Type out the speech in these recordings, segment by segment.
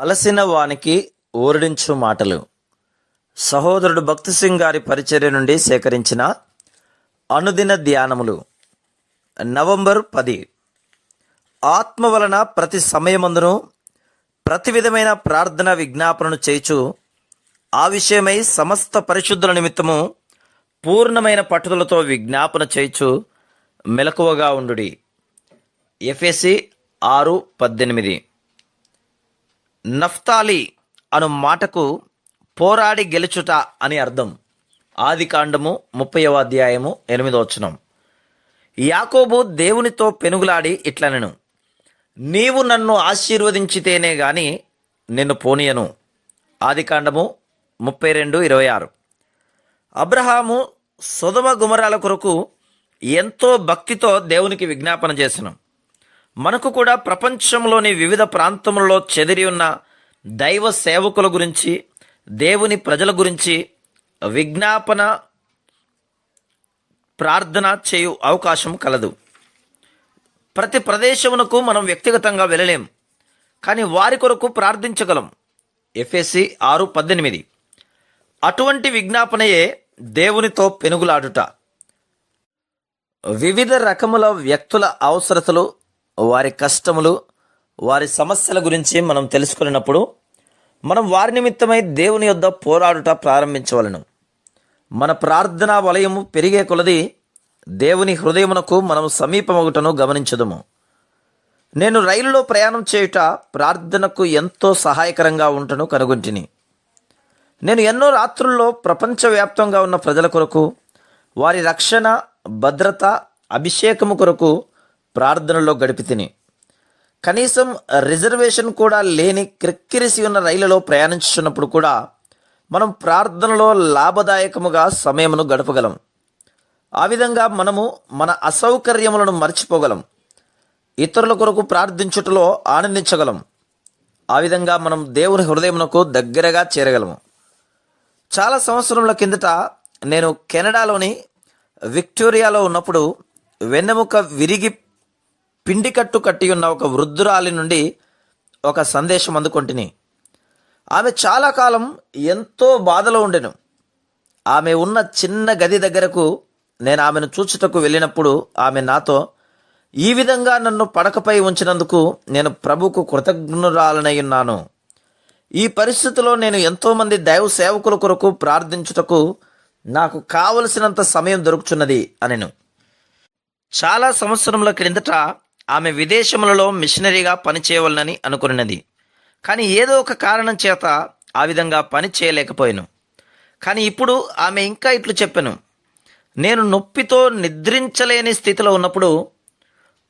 అలసిన వానికి ఓరడించు మాటలు. సహోదరుడు భక్తి సింగ్ గారి పరిచర్య నుండి సేకరించిన అనుదిన ధ్యానములు. నవంబర్ పది. ఆత్మ వలన ప్రతి సమయమందును ప్రతి విధమైన ప్రార్థన విజ్ఞాపనను చేయుచు ఆ విషయమై సమస్త పరిశుద్ధుల నిమిత్తము పూర్ణమైన పట్టుదలతో విజ్ఞాపన చేయుచు మెలకువగా ఉండుడి. ఎఫ్ఎసి ఆరు పద్దెనిమిది. నఫ్తాలి అను మాటకు పోరాడి గెలుచుట అని అర్థం. ఆది కాండము ముప్పైవ అధ్యాయము ఎనిమిదో వచనం. యాకోబు దేవునితో పెనుగులాడి ఇట్లనెను నీవు నన్ను ఆశీర్వదించితేనే గాని నిన్ను పోనీయను. ఆది కాండము ముప్పై రెండు ఇరవై ఆరు. అబ్రహాము సుధమ గుమరాల కొరకు ఎంతో భక్తితో దేవునికి విజ్ఞాపన చేసినాం. మనకు కూడా ప్రపంచంలోని వివిధ ప్రాంతములలో చెదిరి ఉన్న దైవ సేవకుల గురించి దేవుని ప్రజల గురించి విజ్ఞాపన ప్రార్థన చేయు అవకాశం కలదు. ప్రతి ప్రదేశమునకు మనం వ్యక్తిగతంగా వెళ్ళలేం. కానీ వారి కొరకు ప్రార్థించగలం. ఎఫ్ఎస్సి ఆరు పద్దెనిమిది. అటువంటి విజ్ఞాపనయే దేవునితో పెనుగులాడుట. వివిధ రకముల వ్యక్తుల అవసరతలు వారి కష్టములు వారి సమస్యల గురించి మనం తెలుసుకున్నప్పుడు మనం వారి నిమిత్తమై దేవుని యొద్ద పోరాడుట ప్రారంభించవలను. మన ప్రార్థనా వలయము పెరిగే కొలది దేవుని హృదయమునకు మనం సమీపమగుటను గమనించదుము. నేను రైలులో ప్రయాణం చేయుట ప్రార్థనకు ఎంతో సహాయకరంగా ఉంటను కనుగొంటిని. నేను ఎన్నో రాత్రుల్లో ప్రపంచవ్యాప్తంగా ఉన్న ప్రజల కొరకు వారి రక్షణ భద్రత అభిషేకము కొరకు ప్రార్థనలో గడిపితిని కనీసం రిజర్వేషన్ కూడా లేని క్రిక్కిరిసి ఉన్న రైళ్ళలో ప్రయాణించున్నప్పుడు కూడా మనం ప్రార్థనలో లాభదాయకముగా సమయమును గడపగలం. ఆ విధంగా మనము మన అసౌకర్యములను మర్చిపోగలం. ఇతరుల కొరకు ప్రార్థించుటలో ఆనందించగలం. ఆ విధంగా మనం దేవుని హృదయమునకు దగ్గరగా చేరగలము. చాలా సంవత్సరముల కిందట నేను కెనడాలోని విక్టోరియాలో ఉన్నప్పుడు వెన్నెముక విరిగి పిండి కట్టు కట్టి ఉన్న ఒక వృద్ధురాలి నుండి ఒక సందేశం అందుకొంటిని. ఆమె చాలా కాలం ఎంతో బాధలో ఉండెను. ఆమె ఉన్న చిన్న గది దగ్గరకు నేను ఆమెను చూచుటకు వెళ్ళినప్పుడు ఆమె నాతో ఈ విధంగా నన్ను పడకపై ఉంచినందుకు నేను ప్రభుకు కృతజ్ఞురాలనై ఉన్నాను. ఈ పరిస్థితిలో నేను ఎంతోమంది దైవ సేవకుల కొరకు ప్రార్థించుటకు నాకు కావలసినంత సమయం దొరుకుతున్నది అనెను. చాలా సంవత్సరముల క్రిందట ఆమె విదేశములలో మిషనరీగా పనిచేయవలనని అనుకున్నది. కానీ ఏదో ఒక కారణం చేత ఆ విధంగా పని చేయలేకపోయాను. కానీ ఇప్పుడు ఆమె ఇంకా ఇట్లు చెప్పాను. నేను నొప్పితో నిద్రించలేని స్థితిలో ఉన్నప్పుడు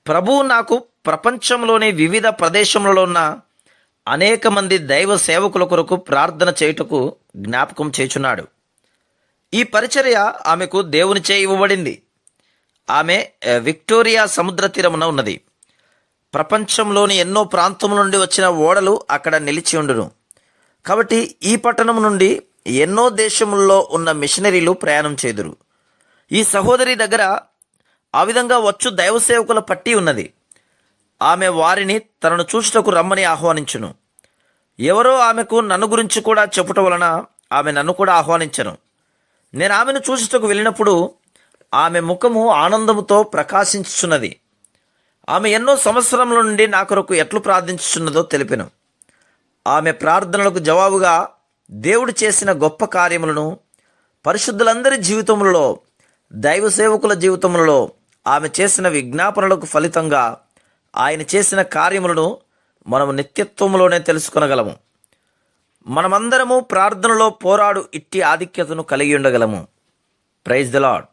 ప్రభువు నాకు ప్రపంచంలోని వివిధ ప్రదేశములలో ఉన్న అనేక మంది దైవ సేవకుల కొరకు ప్రార్థన చేయుటకు జ్ఞాపకం చేచున్నాడు ఈ పరిచర్య ఆమెకు దేవుని చేయి ఇవ్వబడింది. ఆమె విక్టోరియా సముద్ర తీరమున ఉన్నది. ప్రపంచంలోని ఎన్నో ప్రాంతముల నుండి వచ్చిన ఓడలు అక్కడ నిలిచి ఉండును. కాబట్టి ఈ పట్టణం నుండి ఎన్నో దేశముల్లో ఉన్న మిషనరీలు ప్రయాణం చేదురు. ఈ సహోదరి దగ్గర ఆ విధంగా వచ్చు దైవ సేవకుల పట్టి ఉన్నది. ఆమె వారిని తనను చూచుటకు రమ్మని ఆహ్వానించును. ఎవరో ఆమెకు నన్ను గురించి కూడా చెప్పుట వలన ఆమె నన్ను కూడా ఆహ్వానించను. నేను ఆమెను చూచుటకు వెళ్ళినప్పుడు ఆమె ముఖము ఆనందముతో ప్రకాశించుచున్నది. ఆమె ఎన్నో సంవత్సరముల నుండి నా కొరకు ఎట్లు ప్రార్థించుచున్నదో తెలిపెను. ఆమె ప్రార్థనలకు జవాబుగా దేవుడు చేసిన గొప్ప కార్యములను పరిశుద్ధులందరి జీవితములలో దైవ సేవకుల జీవితములలో ఆమె చేసిన విజ్ఞాపనలకు ఫలితంగా ఆయన చేసిన కార్యములను మనము నిత్యత్వంలోనే తెలుసుకొనగలము. మనమందరము ప్రార్థనలో పోరాడు ఇట్టి ఆధిక్యతను కలిగి ఉండగలము. Praise the lord